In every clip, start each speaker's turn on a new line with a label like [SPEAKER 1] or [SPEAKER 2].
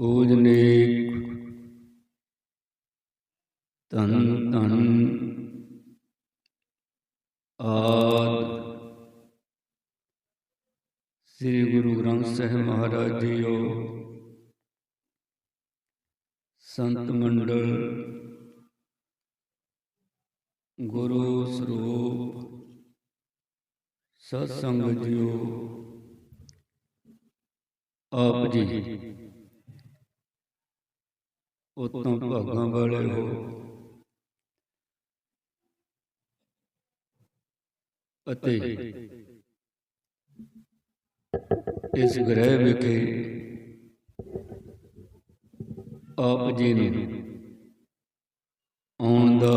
[SPEAKER 1] ਪੂਜਨੀਕ ਧੰਨ ਧੰਨ। ਆਦ। ਸ੍ਰੀ ਗੁਰੂ ਗ੍ਰੰਥ ਸਾਹਿਬ ਮਹਾਰਾਜ ਜੀਓ। ਸੰਤ ਮੰਡਲ। ਗੁਰੂ ਸਰੂਪ। ਸਤ ਸੰਗਤ ਜੀਓ। ਆਪ ਜੀ। ਉਤੋਂ ਭਾਗਾਂ ਵਾਲੇ ਹੋ। ਅਤੇ ਇਸ ਗ੍ਰਹਿ ਵਿਖੇ ਆਪ ਜੀ ਨੂੰ ਆਉਣ ਦਾ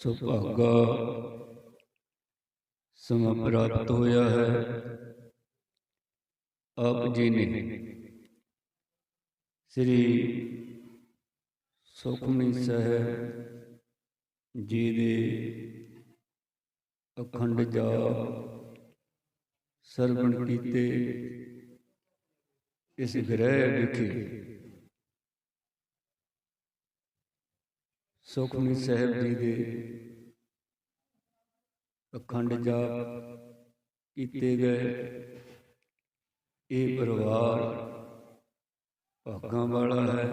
[SPEAKER 1] ਸੁਭਾਗਾ ਸਮਾਂ ਪ੍ਰਾਪਤ ਹੋਇਆ ਹੈ। ਆਪ ਜੀ ਨੇ ਸ੍ਰੀ ਸੁਖਮਨੀ ਸਾਹਿਬ ਜੀ ਦੇ ਅਖੰਡ ਜਾਪ ਸਰਵਣ ਕੀਤੇ, ਇਸ ਗ੍ਰਹਿ ਵਿਖੇ। ਸੁਖਮਨੀ ਸਾਹਿਬ ਜੀ ਦੇ ਅਖੰਡ ਜਾਪ ਕੀਤੇ ਗਏ। ਇਹ ਪਰਿਵਾਰ ਭਾਗਾਂ ਵਾਲਾ ਹੈ,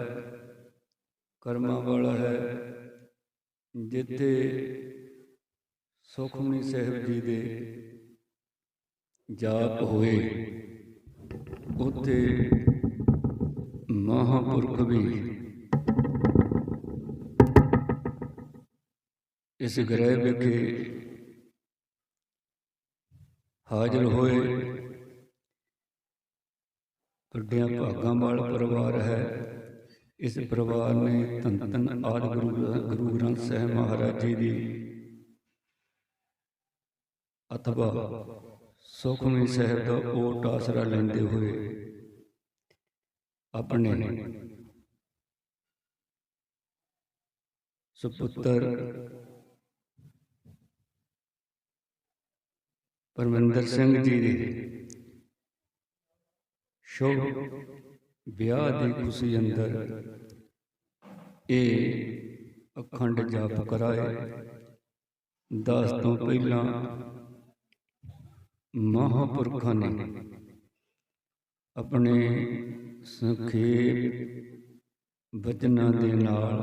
[SPEAKER 1] ਕਰਮਾਂ ਵਾਲਾ ਹੈ। ਜਿੱਥੇ ਸੁਖਮਨੀ ਸਾਹਿਬ ਜੀ ਦੇ ਜਾਪ ਹੋਏ, ਉੱਥੇ ਮਹਾਪੁਰਖ ਵੀ ਇਸ ਗ੍ਰਹਿ ਵਿਖੇ ਹਾਜ਼ਰ ਹੋਏ। ਵੱਡਿਆਂ ਭਾਗਾਂ ਵਾਲ ਪਰਿਵਾਰ ਹੈ। ਇਸ ਪਰਿਵਾਰ ਨੇ ਧੰਨ ਧੰਨ ਆਦਿ ਗੁਰੂ ਗੁਰੂ ਗ੍ਰੰਥ ਸਾਹਿਬ ਮਹਾਰਾਜ ਜੀ ਦੀ ਅਥਵਾ ਸੁਖਮਨੀ ਸਾਹਿਬ ਦਾ ਓਟ ਆਸਰਾ ਲੈਂਦੇ ਹੋਏ ਆਪਣੇ ਸੁਪੁੱਤਰ ਪਰਮਿੰਦਰ ਸਿੰਘ ਜੀ ਦੇ ਸ਼ੁਭ ਵਿਆਹ ਦੀ ਖੁਸ਼ੀ ਅੰਦਰ ਇਹ ਅਖੰਡ ਜਾਪ ਕਰਾਏ। ਦਸ ਤੋਂ ਪਹਿਲਾਂ ਮਹਾਪੁਰਖਾਂ ਨੇ ਆਪਣੇ ਸੰਖੇਪ ਵਚਨਾਂ ਦੇ ਨਾਲ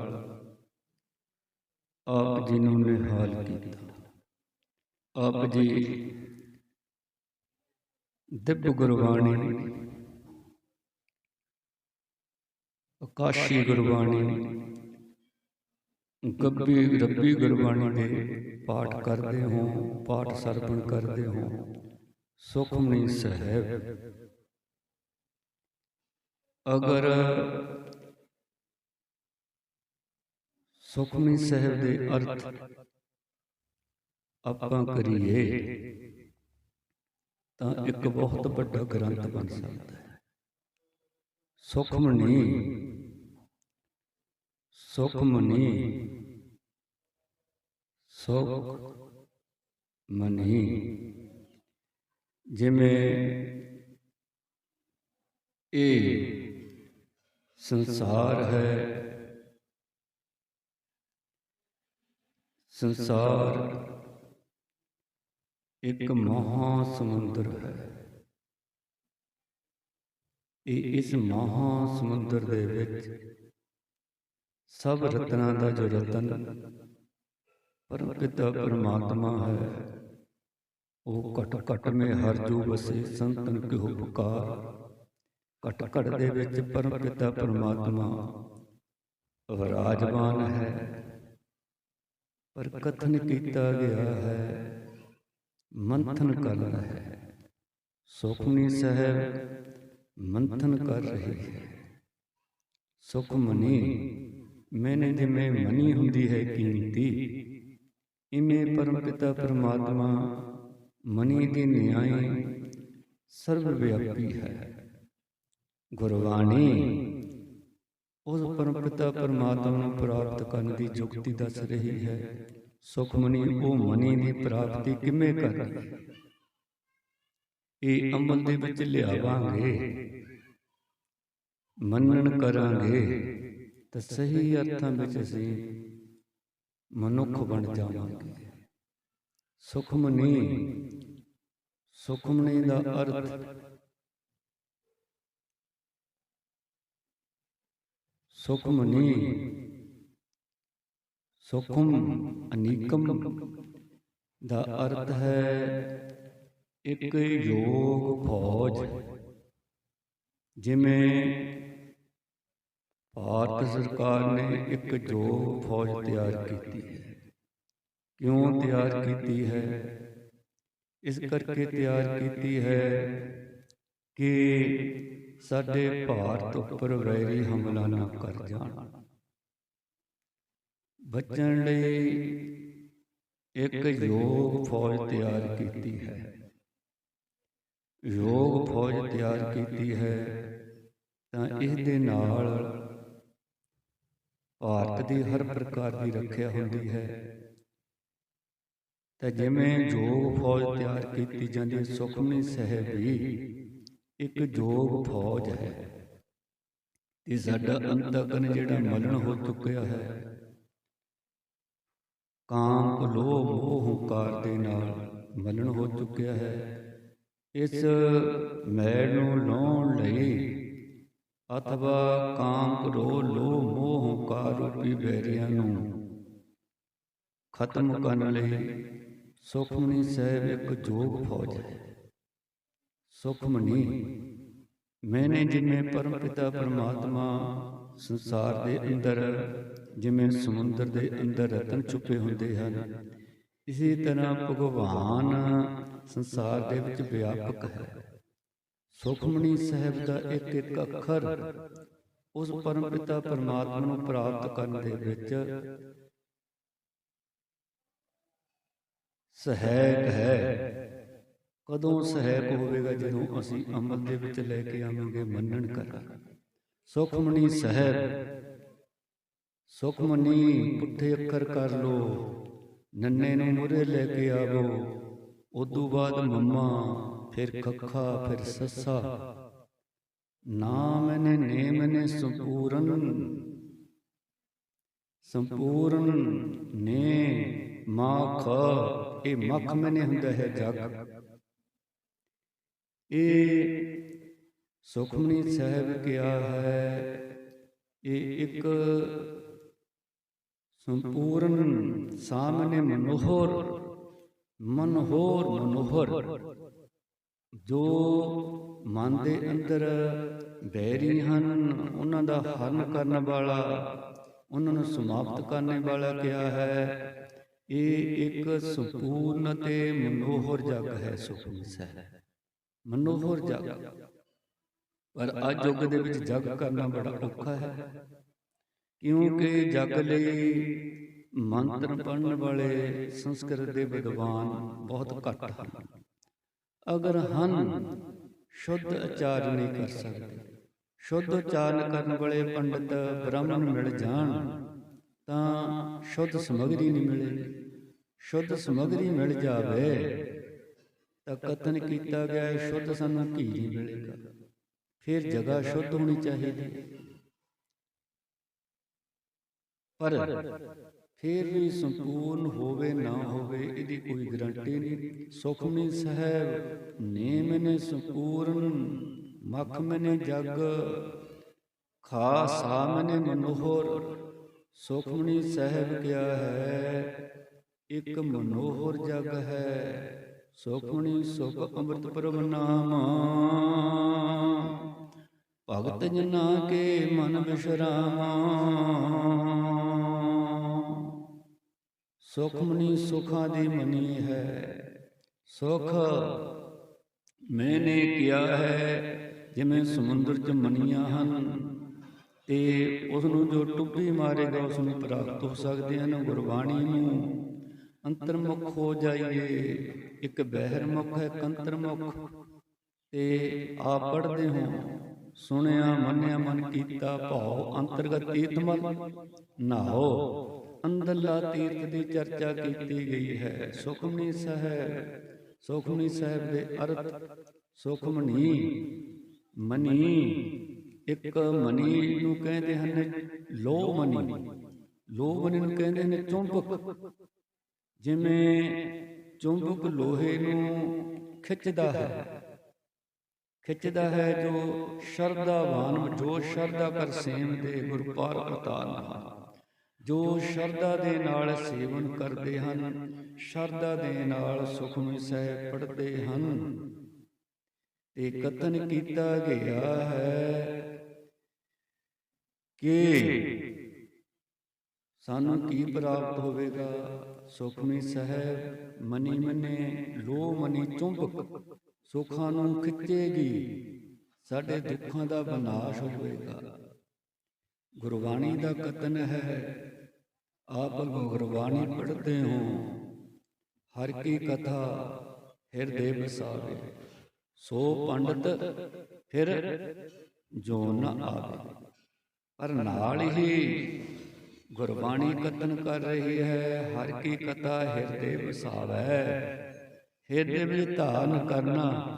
[SPEAKER 1] ਆਪ ਜੀ ਨੂੰ ਨਿਹਾਲ ਕੀਤਾ। ਆਪ ਜੀ ਦਿਵ ਗੁਰਬਾਣੀ ਆਕਾਸ਼ੀ ਗੁਰਬਾਣੀ। ਗੱਬੀ ਰੱਬੀ ਗੁਰਬਾਣੀ ਦੇ ਪਾਠ ਕਰਦੇ ਹੋ, ਪਾਠ ਸਰਪਣ ਕਰਦੇ ਹੋ। ਸੁਖਮਨੀ ਸਾਹਿਬ। ਅਗਰ ਸੁਖਮਨੀ ਸਾਹਿਬ ਦੇ ਅਰਥ ਆਪਾਂ ਕਰੀਏ, ਤਾਂ ਇੱਕ ਬਹੁਤ ਵੱਡਾ ਗ੍ਰੰਥ ਬਣ ਸਕਦਾ ਹੈ। ਸੁਖਮਨੀ ਸੁਖਮਨੀ ਸੁਖ ਮਨੀ ਜਿਵੇਂ ਇਹ ਸੰਸਾਰ ਹੈ ਸੰਸਾਰ ਇੱਕ ਮਹਾ ਸਮੁੰਦਰ ਹੈ। ਇਸ ਮਹਾ ਸਮੁੰਦਰ ਦੇ ਵਿੱਚ ਸਭ ਰਤਨਾਂ ਦਾ ਜੋ ਰਤਨ ਪਰਮ ਪਿਤਾ ਪਰਮਾਤਮਾ ਹੈ, ਉਹ ਘਟ ਘਟ ਮੇ ਹਰ ਜੋ ਵਸੇ ਸੰਤਨ ਕਿਹੋ ਪੁਕਾਰ। ਘਟ ਘਟ ਦੇ ਵਿੱਚ ਪਰਮ ਪਿਤਾ ਪਰਮਾਤਮਾ ਵਿਰਾਜਮਾਨ ਹੈ, ਪਰ ਕਥਨ ਕੀਤਾ ਗਿਆ ਹੈ, ਮੰਥਨ ਕਰਨਾ ਹੈ। ਸੁਖਮਨੀ ਸਾਹਿਬ ਮੰਥਨ ਕਰ ਰਹੀ ਹੈ। ਸੁਖਮਨੀ ਮੈਨੇ ਜਿਵੇਂ ਮਨੀ ਹੁੰਦੀ ਹੈ ਕੀਮਤੀ। ਇਵੇਂ ਪਰਮ ਪਿਤਾ ਪਰਮਾਤਮਾ ਮਨੀ ਦੀ ਨਿਆਈ ਸਰਵ ਵਿਆਪੀ ਹੈ। ਗੁਰਬਾਣੀ ਉਸ ਪਰਮ ਪਿਤਾ ਪਰਮਾਤਮਾ ਨੂੰ ਪ੍ਰਾਪਤ ਕਰਨ ਦੀ ਯੁਕਤੀ ਦੱਸ ਰਹੀ ਹੈ। ਸੁਖਮਨੀ ਉਹ ਮਨੀ ਦੀ ਪ੍ਰਾਪਤੀ ਕਿਵੇਂ ਕਰਨੀ ਇਹ ਅਮਲ ਦੇ ਵਿੱਚ ਲਿਆਵਾਂਗੇ। ਮੰਨਣ ਕਰਾਂਗੇ। ਤਾਂ ਸਹੀ ਅਰਥਾਂ ਵਿੱਚ ਅਸੀਂ ਮਨੁੱਖ ਬਣ ਜਾਵਾਂਗੇ। ਸੁਖਮਨੀ। ਸੁਖਮਨੀ। ਦਾ ਅਰਥ ਸੁਖਮਨੀ। ਸੁਖਮ ਅਨੀਕਮ ਦਾ ਅਰਥ ਹੈ ਇੱਕ ਯੋਗ ਫੌਜ, ਜਿਵੇਂ ਭਾਰਤ ਸਰਕਾਰ ਨੇ ਇੱਕ ਯੋਗ ਫੌਜ ਤਿਆਰ ਕੀਤੀ ਹੈ। ਕਿਉਂ ਤਿਆਰ ਕੀਤੀ ਹੈ? ਇਸ ਕਰਕੇ ਤਿਆਰ ਕੀਤੀ ਹੈ ਕਿ ਸਾਡੇ ਭਾਰਤ ਉੱਪਰ ਵੈਰੀ ਹਮਲਾ ਨਾ ਕਰ ਜਾਣ। ਬਚਣ ਲਈ ਇੱਕ ਯੋਗ ਫੌਜ ਤਿਆਰ ਕੀਤੀ ਹੈ। ਯੋਗ ਫੌਜ ਤਿਆਰ ਕੀਤੀ ਹੈ, ਤਾਂ ਇਸ ਦੇ ਨਾਲ ਭਾਰਤ ਦੀ ਹਰ ਪ੍ਰਕਾਰ ਦੀ ਰੱਖਿਆ ਹੁੰਦੀ ਹੈ। ਤਾਂ ਜਿਵੇਂ ਯੋਗ ਫੌਜ ਤਿਆਰ ਕੀਤੀ ਜਾਂਦੀ ਹੈ, ਸੁਖਮਨੀ ਸਾਹਿਬ ਵੀ ਇੱਕ ਯੋਗ ਫੌਜ ਹੈ ਤੇ ਸਾਡਾ ਅੰਤਕਨ ਜਿਹੜਾ ਮਲਣ ਹੋ ਚੁੱਕਿਆ ਹੈ, ਕਾਮ, ਲੋਭ, ਮੋਹ, ਹੰਕਾਰ ਦੇ ਨਾਲ ਮਲਣ ਹੋ ਚੁੱਕਿਆ ਹੈ। ਇਸ ਮੈਲ ਨੂੰ ਲਾਉਣ ਲਈ ਅਥਵਾ ਕਾਮ ਕਰੋ ਲੋਭ ਮੋਹ ਹੰਕਾਰ ਰੂਪੀ ਬੈਰੀਆਂ ਨੂੰ। ਖਤਮ ਕਰਨ ਲਈ ਸੁਖਮਨੀ ਸਾਹਿਬ ਇੱਕ ਜੋਗ ਫੌਜ ਹੈ। ਸੁਖਮਨੀ, ਮੈਨੇ ਜਿਵੇਂ ਪਰਮ ਪਿਤਾ ਪਰਮਾਤਮਾ ਸੰਸਾਰ ਦੇ ਅੰਦਰ, ਜਿਵੇਂ ਸਮੁੰਦਰ ਦੇ ਅੰਦਰ ਰਤਨ ਛੁਪੇ ਹੁੰਦੇ ਹਨ ਇਸੇ ਤਰ੍ਹਾਂ ਭਗਵਾਨ ਸੰਸਾਰ ਦੇ ਵਿੱਚ ਵਿਆਪਕ ਹੈ। ਸੁਖਮਨੀ ਸਾਹਿਬ ਦਾ ਇੱਕ ਇੱਕ ਅੱਖਰ ਉਸ ਪਰਮ ਪਿਤਾ ਪਰਮਾਤਮਾ ਨੂੰ ਪ੍ਰਾਪਤ ਕਰਨ ਦੇ ਵਿੱਚ ਸਹਾਇਕ ਹੈ। ਕਦੋਂ ਸਹਾਇਕ ਹੋਵੇਗਾ ਜਦੋਂ ਅਸੀਂ ਅਮਲ ਦੇ ਵਿੱਚ ਲੈ ਕੇ ਆਵਾਂਗੇ ਮੰਨਣ ਕਰਾਂਗੇ ਸੁਖਮਨੀ ਸਾਹਿਬ ਸੁਖਮਨੀ ਪੁੱਠੇ ਅੱਖਰ ਕਰ ਲੋ ਨੰਨੇ ਨੂੰ ਮੁਰੇ ਲੈ ਕੇ ਆਵੋ। ਉਦੋਂ ਬਾਅਦ ਮੰਮਾ ਫਿਰ ਖੱਖਾ, ਫਿਰ ਸੱਸਾ। ਨਾਮ ਨੇ ਨੇਮ ਨੇ ਸੰਪੂਰਨ। ਸੰਪੂਰਨ ਨੇ ਮਖ। ਇਹ ਮਖ ਮਨੇ ਹੁੰਦਾ ਹੈ ਜਗ। ਇਹ ਸੁਖਮਨੀ ਸਾਹਿਬ ਕਿਹਾ ਹੈ, ਇਹ ਇੱਕ ਸੰਪੂਰਨ ਸਾਹਮਣੇ ਮਨੋਹਰ ਮਨੋਹਰ ਮਨੋਹਰ, ਜੋ ਮਨ ਦੇ ਅੰਦਰ ਬੈਰੀ ਹਨ, ਉਹਨਾਂ ਦਾ ਹਰਨ ਕਰਨ ਵਾਲਾ, ਉਹਨਾਂ ਨੂੰ ਸਮਾਪਤ ਕਰਨ ਵਾਲਾ ਕਿਹਾ ਹੈ। ਇਹ ਇੱਕ ਸੰਪੂਰਨ ਤੇ ਮਨੋਹਰ ਜਗ ਹੈ, ਸੁਖਮਨੀ ਸਾਹਿਬ। ਮਨੋਹਰ ਜਗ। ਪਰ ਅੱਜ ਯੁੱਗ ਦੇ ਵਿੱਚ ਜਗ ਕਰਨਾ ਬੜਾ ਔਖਾ ਹੈ। ਕਿਉਂਕਿ ਜਗ ਲਈ ਮੰਤਰ ਪੜਨ ਵਾਲੇ ਸੰਸਕ੍ਰਿਤ ਦੇ ਵਿਦਵਾਨ ਬਹੁਤ ਘੱਟ ਹਨ। ਅਗਰ ਹਨ ਸ਼ੁੱਧ ਉਚਾਰਨ ਨਹੀਂ ਕਰ ਸਕਦੇ। ਸ਼ੁੱਧ ਉਚਾਰਨ ਕਰਨ ਵਾਲੇ ਪੰਡਤ ਬ੍ਰਾਹਮਣ ਮਿਲ ਜਾਣ ਤਾਂ ਸ਼ੁੱਧ ਸਮਗਰੀ ਨਹੀਂ ਮਿਲੇਗੀ ਸ਼ੁੱਧ ਸਮਗਰੀ ਮਿਲ ਜਾਵੇ ਤਾਂ ਕਥਨ ਕੀਤਾ ਗਿਆ ਹੈ ਸ਼ੁੱਧ ਸਾਨੂੰ ਘੀ ਨਹੀਂ ਮਿਲੇਗਾ। ਫਿਰ ਜਗ੍ਹਾ ਸ਼ੁੱਧ ਹੋਣੀ ਚਾਹੀਦੀ। ਪਰ ਫਿਰ ਵੀ ਸੰਪੂਰਨ ਹੋਵੇ ਨਾ ਹੋਵੇ ਇਹਦੀ ਕੋਈ ਗਰੰਟੀ ਨਹੀਂ। ਸੁਖਮਨੀ ਸਾਹਿਬ ਨੇਮ ਨੇ ਸੰਪੂਰਨ ਮਖ ਮਨੇ ਜਗ ਖਾਸ ਸਾਮਨੇ ਮਨੋਹਰ। ਸੁਖਮਨੀ ਸਾਹਿਬ ਕਿਆ ਹੈ ਇੱਕ ਮਨੋਹਰ ਜਗ ਹੈ। ਸੁਖਮਨੀ ਸੁਖ ਅੰਮ੍ਰਿਤ ਪ੍ਰਭ ਨਾਮ। ਭਗਤ ਜਨਾ ਕੇ ਮਨ ਵਿਸ਼ਰਾਮ। ਸੁਖਮਨੀ ਸੁਖਾਂ ਦੀ ਮਨੀ ਹੈ। ਸੁਖ ਮੈਨੇ ਕਿਹਾ ਹੈ ਜਿਵੇਂ ਸਮੁੰਦਰ 'ਚ ਮਨੀਆਂ ਹਨ। ਤੇ ਉਸ ਨੂੰ ਜੋ ਟੁੱਬੀ ਮਾਰੇਗਾ ਉਸ ਨੂੰ ਪ੍ਰਾਪਤ ਹੋ ਸਕਦੇ ਹਨ ਗੁਰਬਾਣੀ ਨੂੰ। ਅੰਤਰਮੁਖ ਹੋ ਜਾਈਏ। ਇੱਕ ਬਹਿਰਮੁਖ ਹੈ ਕੰਤਰਮੁਖ ਤੇ ਆਪ ਪੜਦੇ ਹੋ ਸੁਣਿਆ ਮੰਨਿਆ ਮਨ ਕੀਤਾ ਭਾਉ ਅੰਤਰਗਤ ਮਨ ਨਾਓ ਅੰਦਰਲਾ ਤੀਰਥ ਦੀ ਚਰਚਾ ਕੀਤੀ ਗਈ ਹੈ। ਸੁਖਮਨੀ ਸਾਹਿਬ ਸੁਖਮਨੀ ਸਾਹਿਬ ਦੇ ਅਰਥ, ਸੁਖਮਨੀ, ਮਨੀ, ਇੱਕ ਮਨੀ ਨੂੰ ਕਹਿੰਦੇ ਹਨ ਲੋ ਮਨੀ। ਲੋ ਮਨੀ ਨੂੰ ਕਹਿੰਦੇ ਨੇ ਚੁੰਬਕ। ਜਿਵੇਂ ਚੁੰਬਕ ਲੋਹੇ ਨੂੰ ਖਿੱਚਦਾ ਹੈ। ਖਿੱਚਦਾ ਹੈ ਜੋ ਸ਼ਰਧਾਵਾਨ, ਜੋ ਸ਼ਰਧਾ ਕਰ ਸੇਮ ਦੇ ਗੁਰਪਾਰ ਪਾਰ ਅਵਤਾਰ ਜੋ ਸ਼ਰਧਾ ਦੇ ਨਾਲ ਸੇਵਨ ਕਰਦੇ ਹਨ ਸ਼ਰਧਾ ਦੇ ਨਾਲ ਸੁਖਮਈ ਸਹਿ ਪੜਦੇ ਹਨ। ਤੇ ਕਥਨ ਕੀਤਾ ਗਿਆ ਹੈ ਕਿ ਸਾਨੂੰ ਕੀ ਪ੍ਰਾਪਤ ਹੋਵੇਗਾ? ਸੁਖਮਈ ਸਹਿਬ ਮਨੀ ਮਨੇ ਲੋ ਮਨੀ ਚੁੰਬਕ ਸੁਖਾਂ ਨੂੰ ਖਿੱਚੇਗੀ। ਸਾਡੇ ਦੁੱਖਾਂ ਦਾ ਵਿਨਾਸ਼ ਹੋਵੇਗਾ। ਗੁਰਬਾਣੀ ਦਾ ਕਤਨ ਹੈ। ਆਪ ਗੁਰਬਾਣੀ ਪੜ੍ਹਦੇ ਹੋ। ਹਰ ਕੀ ਕਥਾ ਹਿਰਦੇ ਵਸਾਵੇ। ਸੋ ਪੰਡਤ ਫਿਰ ਜੋ ਨ ਆਵੇ। ਪਰ ਨਾਲ ਹੀ ਗੁਰਬਾਣੀ ਕਤਨ ਕਰ ਰਹੀ ਹੈ। ਹਰ ਕੀ ਕਥਾ ਹਿਰਦੇ ਵਸਾਵੇ। ਹਿਰਦੇ ਵਿੱਚ ਧਾਰਨ ਕਰਨਾ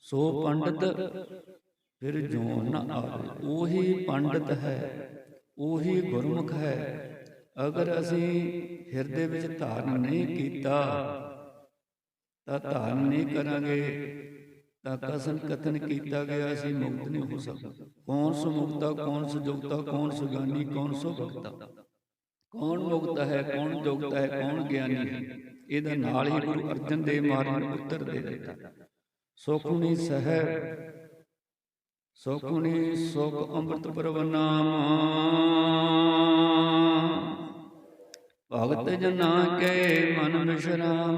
[SPEAKER 1] ਸੋ ਪੰਡਤ ਫਿਰ ਜੋ ਨ ਆਵੇ। ਉਹੀ ਪੰਡਤ ਹੈ, ਉਹੀ ਗੁਰਮੁਖ ਹੈ। ਅਗਰ ਅਸੀਂ ਹਿਰਦੇ ਵਿੱਚ ਧਾਰਨ ਨਹੀਂ ਕੀਤਾ, ਤਾਂ ਧਾਰਨ ਨਹੀਂ ਕਰਾਂਗੇ, ਤਾਂ ਕਸਨ ਕਥਨ ਕੀਤਾ ਗਿਆ, ਅਸੀਂ ਮੁਕਤ ਨਹੀਂ ਹੋ ਸਕਦੇ। ਕੌਣ ਸੁਮੁਕਤਾ, ਕੌਣ ਸੁਜੁਗਤਾ ਕੌਣ ਸੁਗਾਨੀ, ਕੌਣ ਸੋ ਭਗਤਾ ਕੌਣ ਮੁਕਤ ਹੈ, ਕੌਣ ਜੁਗਤ ਹੈ, ਕੌਣ ਗਿਆਨੀ ਹੈ? ਇਹਦਾ ਨਾਲ ਹੀ ਗੁਰੂ ਅਰਜਨ ਦੇਵ ਮਹਾਰਾਜ ਨੇ ਉੱਤਰ ਦੇ ਦਿੱਤਾ। ਸੁਖੁਣੀ ਸਹਿ ਸੁਖੁਣੀ ਸੁਖ ਅੰਮ੍ਰਿਤ ਪ੍ਰਭ ਨਾਮ ਭਗਤ ਜਨਾ ਕੇ ਮਨ ਵਿਸ਼ਰਾਮ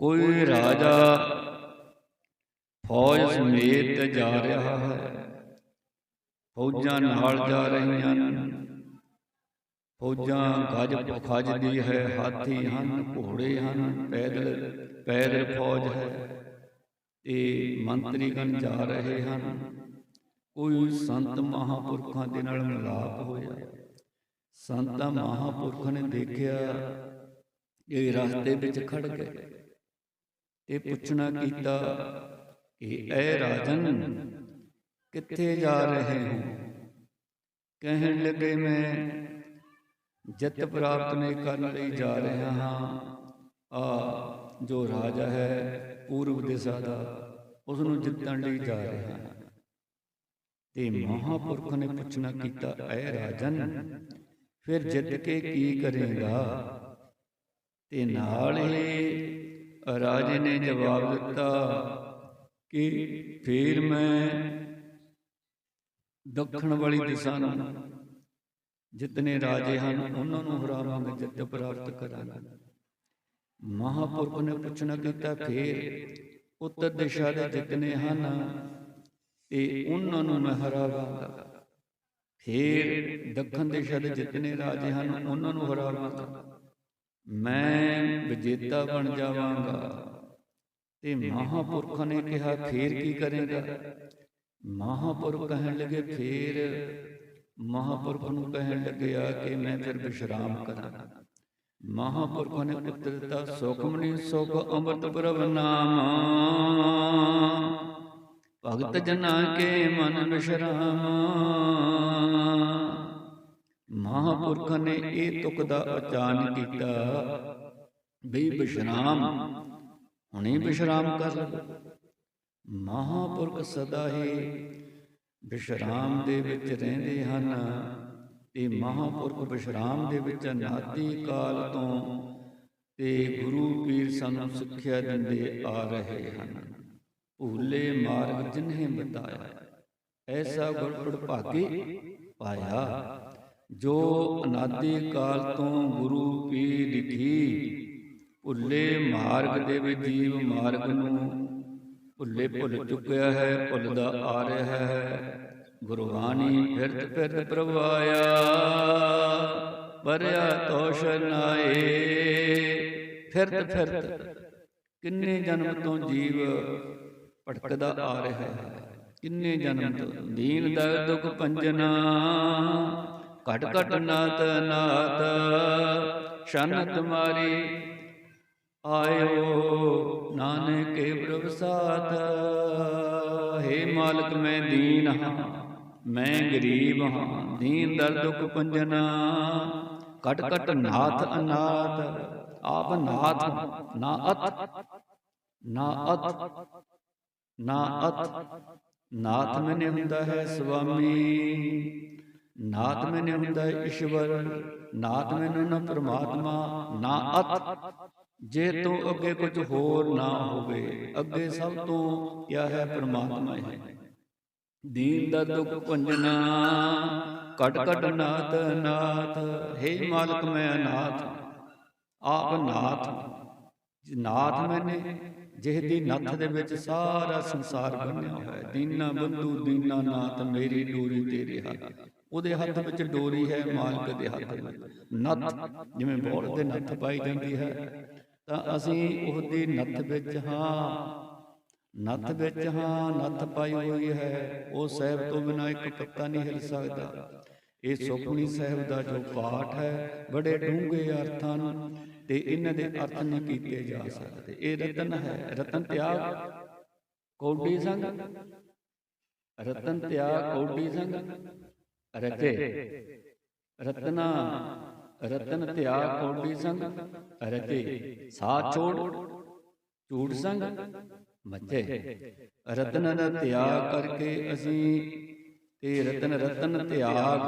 [SPEAKER 1] ਕੋਈ ਰਾਜਾ ਫੌਜ ਸਮੇਤ ਜਾ ਰਿਹਾ ਹੈ। ਫੌਜਾਂ ਨਾਲ ਜਾ ਰਹੀਆਂ ਹਨ। ਫੌਜਾਂ ਗੱਜ ਖਜ ਦੀ ਹੈ, ਹਾਥੀ ਹਨ, ਘੋੜੇ ਹਨ, ਪੈਦਲ ਪੈਦਲ ਫੌਜ ਹੈ। ਤੇ ਮੰਤਰੀਗਣ ਜਾ ਰਹੇ ਹਨ। ਕੋਈ ਸੰਤ ਮਹਾਪੁਰਖਾਂ ਦੇ ਨਾਲ ਮਿਲਾਪ ਹੋਇਆ। ਸੰਤਾਂ ਮਹਾਪੁਰਖਾਂ ਨੇ ਦੇਖਿਆ, ਇਹ ਰਸਤੇ ਵਿੱਚ ਖੜ ਗਏ ਤੇ ਪੁੱਛਣਾ ਕੀਤਾ ਕਿ, ਐ ਰਾਜਨ, ਕਿੱਥੇ ਜਾ ਰਹੇ ਹੋ? ਕਹਿਣ ਲੱਗੇ, ਮੈਂ ਜਿੱਤ ਪ੍ਰਾਪਤ ਨਹੀਂ ਕਰਨ ਲਈ ਜਾ ਰਿਹਾ ਹਾਂ। ਆ ਜੋ ਰਾਜਾ ਹੈ ਪੂਰਬ ਦਿਸ਼ਾ ਦਾ ਉਸ ਨੂੰ ਜਿੱਤਣ ਲਈ ਜਾ ਰਿਹਾ ਹਾਂ। ਤੇ ਮਹਾਪੁਰਖ ਨੇ ਪੁੱਛਣਾ ਕੀਤਾ ਐ ਰਾਜਨ ਫਿਰ ਜਿੱਤ ਕੇ ਕੀ ਕਰੇਗਾ? ਤੇ ਨਾਲ ਹੀ ਰਾਜੇ ਨੇ ਜਵਾਬ ਦਿੱਤਾ ਕਿ ਫੇਰ ਮੈਂ ਦੱਖਣ ਵਾਲੀ ਦਿਸ਼ਾ ਨੂੰ ਜਿਤਨੇ ਰਾਜੇ ਹਨ ਉਹਨਾਂ ਨੂੰ ਹਰਾਵਾਂਗਾ ਜਿੱਤ ਪ੍ਰਾਪਤ ਕਰਾਂਗਾ। ਮਹਾਪੁਰਖ ਨੇ ਪੁੱਛਣਾ ਕੀਤਾ ਫੇਰ ਉੱਤਰ ਦਿਸ਼ਾ ਦੇ ਜਿਤਨੇ ਹਨ ਤੇ ਉਹਨਾਂ ਨੂੰ ਮੈਂ ਹਰਾਵਾਂਗਾ। ਫੇਰ ਦੱਖਣ ਦਿਸ਼ਾ ਦੇ ਜਿਤਨੇ ਰਾਜੇ ਹਨ ਉਹਨਾਂ ਨੂੰ ਹਰਾਵਾਂਗਾ। ਮੈਂ ਵਿਜੇਤਾ ਬਣ ਜਾਵਾਂਗਾ। ਤੇ ਮਹਾਪੁਰਖਾਂ ਨੇ ਕਿਹਾ ਫੇਰ ਕੀ ਕਰੇਗਾ? ਮਹਾਪੁਰਖ ਕਹਿਣ ਲੱਗੇ ਫੇਰ ਮਹਾਪੁਰਖ ਨੂੰ ਕਹਿਣ ਲੱਗਿਆ ਕਿ ਮੈਂ ਫਿਰ ਵਿਸ਼ਰਾਮ ਕਰਾਂ। ਮਹਾਪੁਰਖ ਨੇ ਉੱਤਰ ਦਿੱਤਾ ਸੁਖਮਨੀ ਸੁਖ ਅੰਮ੍ਰਿਤ ਪ੍ਰਭ ਨਾਮ। ਭਗਤ ਜਨਾ ਕੇ ਮਨ ਵਿਸ਼ਰਾਮ। ਮਹਾਪੁਰਖਾਂ ਨੇ ਇਹ ਤੁਕ ਦਾ ਉਚਾਰਨ ਕੀਤਾ ਵੀ ਵਿਸ਼ਰਾਮ, ਹੁਣੇ ਵਿਸ਼ਰਾਮ ਕਰ ਲਓ ਮਹਾਪੁਰਖ ਸਦਾ ਹੀ ਵਿਸ਼ਰਾਮ ਦੇ ਵਿੱਚ ਰਹਿੰਦੇ ਹਨ। ਤੇ ਮਹਾਪੁਰਖ ਵਿਸ਼ਰਾਮ ਦੇ ਵਿੱਚ ਨਾਤੀ ਕਾਲ ਤੋਂ ਤੇ ਗੁਰੂ ਪੀਰ ਸਾਨੂੰ ਸਿੱਖਿਆ ਦਿੰਦੇ ਆ ਰਹੇ ਹਨ। ਭੂਲੇ ਮਾਰਗ ਜਿਨ੍ਹੇ ਬਤਾਇਆ, ਐਸਾ ਗੁਰਪੜ ਭਾਗੇ ਪਾਇਆ, ਜੋ ਅਨਾਦੀ ਕਾਲ ਤੋਂ ਗੁਰੂ ਪੀਰ ਲਿਖੀ ਭੁੱਲੇ ਮਾਰਗ ਦੇ ਵਿੱਚ ਜੀਵ ਮਾਰਗ ਨੂੰ ਭੁੱਲੇ ਭੁੱਲ ਚੁੱਕਿਆ ਹੈ, ਭੁੱਲਦਾ ਆ ਰਿਹਾ ਹੈ। ਗੁਰਬਾਣੀ ਫਿਰਤ ਫਿਰਤ ਪ੍ਰਵਾਇਆ ਪਰਿਆ ਤੋਸ਼ ਨਾਏ। ਫਿਰਤ ਫਿਰਤ ਕਿੰਨੇ ਜਨਮ ਤੋਂ ਜੀਵ ਭਟਕਦਾ ਆ ਰਿਹਾ ਹੈ। ਕਿੰਨੇ ਜਨਮ ਤੋਂ ਦੀਨ ਦਾ ਦੁਖ ਪੰਜਨਾ ਘਟ ਘਟ ਨਾਤ ਨਾਤ ਸ਼ਨ ਤੁਮਾਰੀ ਆਇਓ ਨਾਨਕੇ ਪ੍ਰਭਸਾਤ ਹੈ ਮਾਲਕ ਮੈਂ ਦੀਨ ਹਾਂ, ਮੈਂ ਗਰੀਬ ਹਾਂ, ਦੀਨ ਦਰ ਦੁਖ ਪੰਜਨਾ ਕਟ ਕਟ ਨਾਥ ਅਨਾਥ, ਆਪ ਨਾਥ, ਨਾ ਅਤ ਨਾ ਅਤ ਨਾ ਅਤ ਨਾਥ ਮੈਨੇ ਹੁੰਦਾ ਹੈ ਸੁਆਮੀ, ਨਾਥ ਮੈਨੇ ਹੁੰਦਾ ਹੈ ਈਸ਼ਵਰ, ਨਾਥ ਮੈਨੇ ਨਾ ਪ੍ਰਮਾਤਮਾ, ਨਾ ਅਤ ਜੇ ਤੋਂ ਅੱਗੇ ਕੁਝ ਹੋਰ ਨਾ ਹੋਵੇ, ਅੱਗੇ ਸਭ ਤੋਂ ਕਿਆ ਹੈ ਪ੍ਰਮਾਤਮਾ ਹੈ। ਦੀਨ ਦਾ ਦੁੱਖ ਭੰਜਨਾ ਘਟ ਘਟ ਨਾਥ ਨਾਥ, ਹੈ ਮਾਲਕ ਮੈਂ ਅਨਾਥ, ਆਪ ਨਾਥ। ਨਾਥ ਮੈਨੇ ਜਿਹਦੀ ਨੱਥ ਦੇ ਵਿੱਚ ਸਾਰਾ ਸੰਸਾਰ ਬੰਨਿਆ ਹੋਇਆ ਹੈ। ਦੀਨਾ ਬੰਧੂ, ਦੀਨਾ ਨਾਥ, ਮੇਰੀ ਡੋਰੀ ਤੇਰੇ ਹੱਥ। ਉਹਦੇ ਹੱਥ ਵਿੱਚ ਡੋਰੀ ਹੈ, ਮਾਲਕ ਦੇ ਹੱਥ ਵਿੱਚ। ਨੱਥ, ਜਿਵੇਂ ਬੋਲ ਤੇ ਨੱਥ ਪਾਈ ਜਾਂਦੀ ਹੈ। ਤਾਂ ਅਸੀਂ ਉਹਦੀ ਨੱਥ ਵਿੱਚ ਹਾਂ। ਨੱਥ ਵਿੱਚ ਹਾਂ, ਨੱਥ ਪਾਈ ਹੋਈ ਹੈ। ਉਹ ਸਾਹਿਬ ਤੋਂ ਬਿਨਾਂ ਇੱਕ ਪੱਤਾ ਨਹੀਂ ਹਿਲ ਸਕਦਾ। ਇਹ ਸੁਖਮਨੀ ਸਾਹਿਬ ਦਾ ਜੋ ਪਾਠ ਹੈ, ਬੜੇ ਡੂੰਘੇ ਅਰਥਾਂ ਨੂੰ ਤੇ ਇਹਨਾਂ ਦੇ ਅਰਥ ਨਹੀਂ ਕੀਤੇ ਜਾ ਸਕਦੇ। ਇਹ ਰਤਨ ਹੈ, ਰਤਨ ਤਿਆਗ। ਕੌਡੀ ਸੰਗ। ਰਤਨ ਤਿਆਗ, ਕੌਡੀ ਸੰਗ। ਰਚੇ। ਰਤਨਾ। ਰਤਨ ਤਿਆਗ ਕੌਡੀ ਸੰਗ ਰਚੇ ਸਾਥ ਛੋੜ, ਝੂਠ ਸੰਗ ਮੱਚੇ ਰਤਨ ਦਾ ਕਰਕੇ ਅਸੀਂ, ਤੇ ਰਤਨ ਰਤਨ ਤਿਆਗ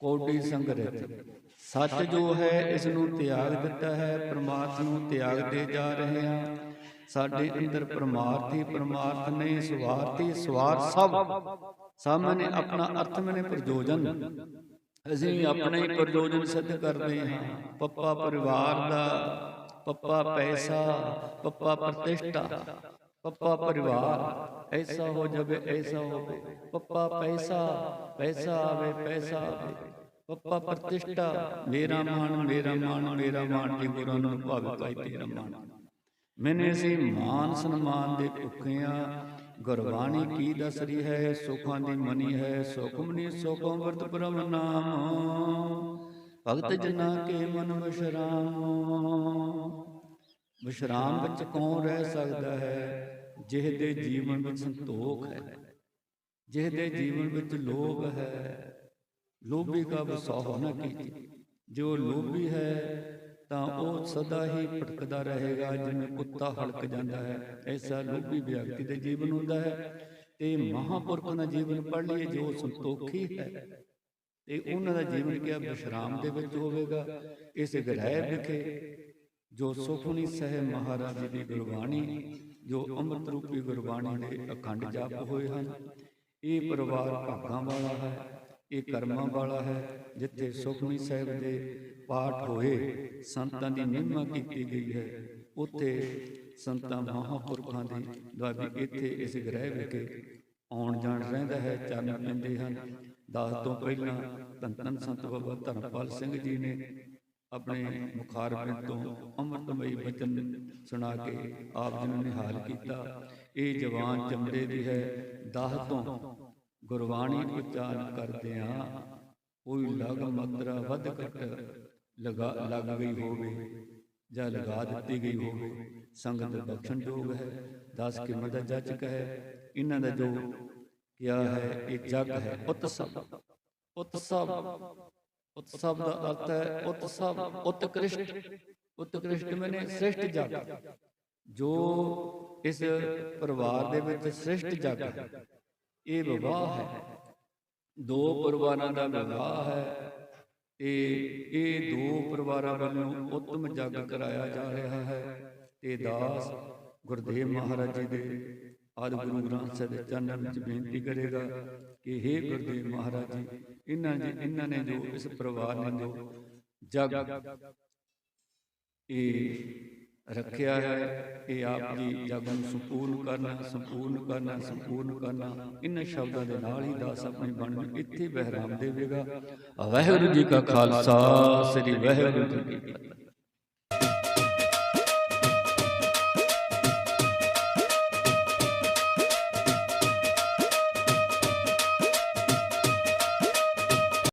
[SPEAKER 1] ਕੋਡੀ ਸੰਗ ਰਚ ਸੱਚ ਜੋ ਹੈ ਇਸ ਨੂੰ ਤਿਆਗ ਦਿੱਤਾ ਹੈ ਪ੍ਰਮਾਰਥ ਨੂੰ ਤਿਆਗਦੇ ਜਾ ਰਹੇ ਹਾਂ। ਸਾਡੇ ਅੰਦਰ ਪ੍ਰਮਾਰਥੀ, ਪਰਮਾਰਥ ਨਹੀਂ, ਸਵਾਰਥੀ, ਸਵਾਰਥ ਸਭ। ਸਾਹਮਣੇ ਆਪਣਾ ਅਰਥ ਮਨੇ ਪ੍ਰਯੋਜਨ। ਅਸੀਂ ਆਪਣਾ ਪ੍ਰਯੋਜਨ ਸਿੱਧ ਕਰਦੇ ਹਾਂ। ਪੱਪਾ ਪਰਿਵਾਰ ਦਾ ਪੱਪਾ ਪੈਸਾ ਪੱਪਾ ਪ੍ਰਤਿਸ਼ਠਾ। ਪੱਪਾ ਪਰਿਵਾਰ ਐਸਾ ਹੋ ਜਾਵੇ ਐਸਾ ਹੋਵੇ। ਪੱਪਾ ਪੈਸਾ ਪੈਸਾ ਆਵੇ ਪੈਸਾ ਆਵੇ। ਪੱਪਾ ਪ੍ਰਤਿਸ਼ਠਾ। ਮੇਰਾ ਮਾਣ ਮੇਰਾ ਮਾਣ ਮੇਰਾ ਮਾਣ ਜੀ ਗੁਰਾਂ ਨੂੰ ਭਾਵੇਂ ਕਾਈ ਤੇਰਾ ਮਾਣ। ਮੈਨੇ ਅਸੀਂ ਮਾਨ ਸਨਮਾਨ ਦੇ ਭੁੱਖਿਆਂ ਗੁਰਬਾਣੀ ਕੀ ਦੱਸ ਰਹੀ ਹੈ? ਸੁਖਾਂ ਦੀ ਮਨੀ ਹੈ। ਸੁਖਮਨੀ ਸੁਖੋਂ ਵਰਤ ਬ੍ਰਹਮ ਨਾਮ। ਭਗਤ ਜਨਾ ਕੇ ਮਨ ਵਿਸ਼ਰਾਮ। ਵਿਸ਼ਰਾਮ ਵਿੱਚ ਕੌਣ ਰਹਿ ਸਕਦਾ ਹੈ? ਜਿਹਦੇ ਜੀਵਨ ਵਿੱਚ ਸੰਤੋਖ ਹੈ। ਜਿਹਦੇ ਜੀਵਨ ਵਿੱਚ ਲੋਭ ਹੈ। ਲੋਭੀ ਕਾ ਵਸੋਹ ਨਾ ਕੀਤੀ। ਜੋ ਲੋਭੀ ਹੈ ਤਾਂ ਉਹ ਸਦਾ ਹੀ ਭਟਕਦਾ ਰਹੇਗਾ, ਜਿਵੇਂ ਕੁੱਤਾ ਹਲਕ ਜਾਂਦਾ ਹੈ। ਐਸਾ ਲੋਭੀ ਵਿਅਕਤੀ ਦੇ ਜੀਵਨ ਹੁੰਦਾ ਹੈ। ਤੇ ਮਹਾਪੁਰਖ ਦਾ ਜੀਵਨ ਪੜ ਲਈਏ, ਜੋ ਸੰਤੋਖੀ ਹੈ। ਤੇ ਉਹਨਾਂ ਦਾ ਜੀਵਨ ਕਿਆ ਵਿਸ਼ਰਾਮ ਦੇ ਵਿੱਚ ਹੋਵੇਗਾ? ਇਸ ਗ੍ਰਹਿ ਵਿਖੇ ਜੋ ਸੁਖਮਨੀ ਸਾਹਿਬ ਮਹਾਰਾਜ ਜੀ ਦੀ ਗੁਰਬਾਣੀ, ਜੋ ਅੰਮ੍ਰਿਤ ਰੂਪੀ ਗੁਰਬਾਣੀ ਦੇ ਅਖੰਡ ਜਾਪ ਹੋਏ ਹਨ, ਇਹ ਪਰਿਵਾਰ ਭਾਗਾਂ ਵਾਲਾ ਹੈ। ਇਹ ਕਰਮਾਂ ਵਾਲਾ ਹੈ, ਜਿੱਥੇ ਸੁਖਮਨੀ ਸਾਹਿਬ ਦੇ ਪਾਠ ਹੋਏ, ਸੰਤਾਂ ਦੀ ਮਹਿਮਾ ਕੀਤੀ ਗਈ ਹੈ। ਉੱਥੇ ਸੰਤਾਂ ਮਹਾਪੁਰਖਾਂ ਦੀ ਦੁਆਬੀ ਇੱਥੇ ਇਸ ਗ੍ਰਹਿ ਵਿਖੇ ਆਉਣ ਜਾਣ ਰਹਿੰਦਾ ਹੈ, ਚਰਨ ਪੈਂਦੇ ਹਨ। ਦਾਸ ਤੋਂ ਪਹਿਲਾਂ ਧੰਨ ਧੰਨ ਸੰਤ ਬਾਬਾ ਧਰਮਪਾਲ ਸਿੰਘ ਜੀ ਨੇ ਆਪਣੇ ਮੁਖਾਰਬਿੰਦ ਤੋਂ ਅੰਮ੍ਰਿਤਮਈ ਬਚਨ ਸੁਣਾ ਕੇ ਆਪ ਜੀ ਨੂੰ ਨਿਹਾਲ ਕੀਤਾ। ਇਹ ਜਵਾਨ ਚਮੜੇ ਦੀ ਹੈ ਦਾਹ ਤੋਂ ਗੁਰਬਾਣੀ ਉਚਾਰਨ ਕਰਦਿਆਂ ਕੋਈ ਲਗ ਮਤਰਾ ਵੱਧ ਘਟ ਲਗਾ ਲੱਗ ਗਈ ਹੋਵੇ ਜਾਂ ਲਗਾ ਦਿੱਤੀ ਗਈ ਹੋਵੇ। ਸੰਗਤ ਬਖਸ਼ਣ ਯੋਗ ਹੈ, ਦਾਸ ਕੀ ਮਦਦ ਜਾਚਕ ਹੈ, ਇਹਨਾਂ ਦਾ ਜੋ ਕਿਆ ਹੈ, ਇਹ ਜਗ ਹੈ। ਉਤਸਵ ਉਤਸਵ ਉਤਸਵ ਦਾ ਅਰਥ ਹੈ ਉਤਸਵ ਉਤਕ੍ਰਿਸ਼ਟ ਉਤਕ੍ਰਿਸ਼ਟ ਮੈਨੇ ਸ੍ਰਿਸ਼ਟ ਜਗ। ਜੋ ਇਸ ਪਰਿਵਾਰ ਦੇ ਵਿੱਚ ਸ੍ਰਿਸ਼ਟ ਜਗ ਹੈ ਇਹ ਵਿਵਾਹ ਹੈ। ਦੋ ਪਰਿਵਾਰਾਂ ਦਾ ਵਿਵਾਹ ਹੈ ਤੇ ਇਹ ਦੋ ਪਰਿਵਾਰਾਂ ਵੱਲੋਂ ਉੱਤਮ ਜਗ ਕਰਾਇਆ ਜਾ ਰਿਹਾ ਹੈ। ਤੇ ਦਾਸ ਗੁਰਦੇਵ ਮਹਾਰਾਜ ਜੀ ਦੇ ਆਦਿ ਗੁਰੂ ਗ੍ਰੰਥ ਸਾਹਿਬ ਦੇ ਚਰਨਾਂ ਵਿੱਚ ਬੇਨਤੀ ਕਰੇਗਾ ਕਿ हे ਗੁਰਦੇਵ ਮਹਾਰਾਜ ਜੀ ਇਹਨਾਂ ਜੀ ਇਹਨਾਂ ਨੇ ਜੋ ਇਸ ਪਰਿਵਾਰ ਨੇ ਜੋ ਜਗ ਇਹ ਰੱਖਿਆ ਹੈ, ਇਹ ਆਪ ਜੀ ਜਗ ਨੂੰ ਸੰਪੂਰਨ ਕਰਨਾ ਸੰਪੂਰਨ ਕਰਨਾ ਸੰਪੂਰਨ ਕਰਨਾ। ਇਹਨਾਂ ਸ਼ਬਦਾਂ ਦੇ ਨਾਲ ਹੀ ਦਾਸ ਆਪਣੀ ਬਣ ਨੂੰ ਇੱਥੇ ਬਹਿਰਾਮ ਦੇਵੇਗਾ। ਵਾਹਿਗੁਰੂ ਜੀ ਕਾ ਖਾਲਸਾ, ਸ੍ਰੀ ਵਾਹਿਗੁਰੂ ਜੀ ਕੀ ਫਤਿਹ।